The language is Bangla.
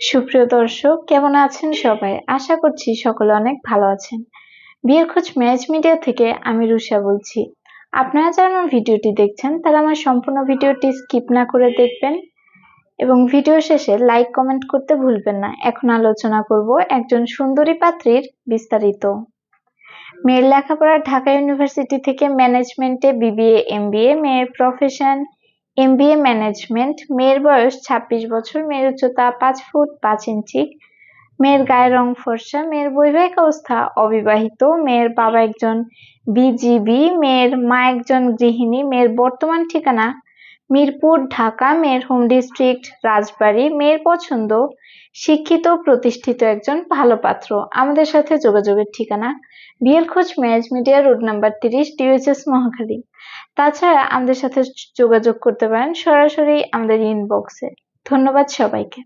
সুপ্রিয় দর্শক, কেমন আছেন সবাই? আশা করছি সকলে অনেক ভালো আছেন। বিয়ের খোঁজ ম্যাচ মিডিয়া থেকে আমি রুষা বলছি। আপনারা যারা আমার ভিডিওটি দেখছেন, তারা আমার সম্পূর্ণ ভিডিওটি স্কিপ না করে দেখবেন এবং ভিডিও শেষে লাইক, কমেন্ট করতে ভুলবেন না। এখন আলোচনা করব একজন সুন্দরী পাত্রীর বিস্তারিত। মেয়ের লেখাপড়া ঢাকা ইউনিভার্সিটি থেকে ম্যানেজমেন্টে বিবিএ, এমবিএ, মেয়ের প্রফেশন এমবিএ ম্যানেজমেন্ট মেয়ের বয়স ছাব্বিশ বছর, মেয়ের উচ্চতা পাঁচ ফুট পাঁচ ইঞ্চি, মেয়ের গায়ের রং ফর্সা, মেয়ের বৈবাহিক অবস্থা অবিবাহিত, মেয়ের বাবা একজন বিজিবি মেয়ের মা একজন গৃহিণী, মেয়ের বর্তমান ঠিকানা মিরপুর, ঢাকা মেয়ের হোম ডিস্ট্রিক্ট, রাজবাড়ী মেয়ের পছন্দ শিক্ষিত প্রতিষ্ঠিত একজন ভালো পাত্র। আমাদের সাথে যোগাযোগের ঠিকানা বিয়ের খোঁজ ম্যারেজ মিডিয়া রোড নাম্বার তিরিশ, ডিওএইচএস মহাখালী। তাছাড়া আমাদের সাথে যোগাযোগ করতে পারেন সরাসরি আমাদের ইনবক্সে ধন্যবাদ সবাইকে।